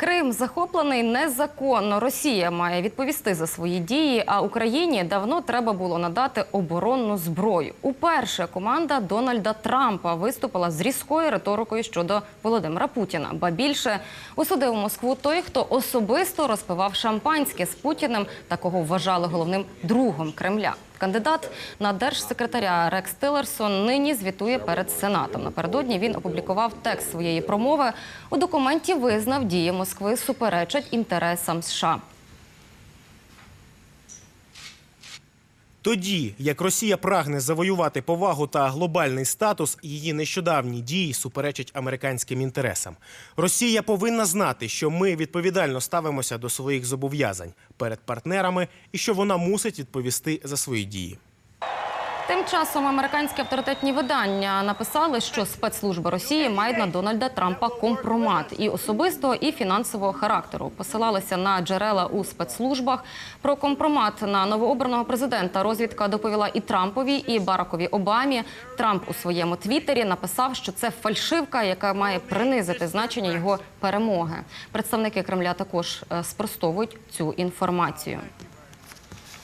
Крим захоплений незаконно. Росія має відповісти за свої дії. А Україні давно треба було надати оборонну зброю. Уперше команда Дональда Трампа виступила з різкою риторикою щодо Володимира Путіна. Ба більше осудив Москву той, хто особисто розпивав шампанське з Путіним, такого вважали головним другом Кремля. Кандидат на держсекретаря Рекс Тилерсон нині звітує перед Сенатом. Напередодні він опублікував текст своєї промови. У документі визнав дії Москви суперечать інтересам США. Тоді, як Росія прагне завоювати повагу та глобальний статус, її нещодавні дії суперечать американським інтересам. Росія повинна знати, що ми відповідально ставимося до своїх зобов'язань перед партнерами і що вона мусить відповісти за свої дії. Тим часом американські авторитетні видання написали, що спецслужби Росії мають на Дональда Трампа компромат і особистого, і фінансового характеру. Посилалися на джерела у спецслужбах. Про компромат на новообраного президента розвідка доповіла і Трампові, і Баракові Обамі. Трамп у своєму твіттері написав, що це фальшивка, яка має принизити значення його перемоги. Представники Кремля також е, спростовують цю інформацію.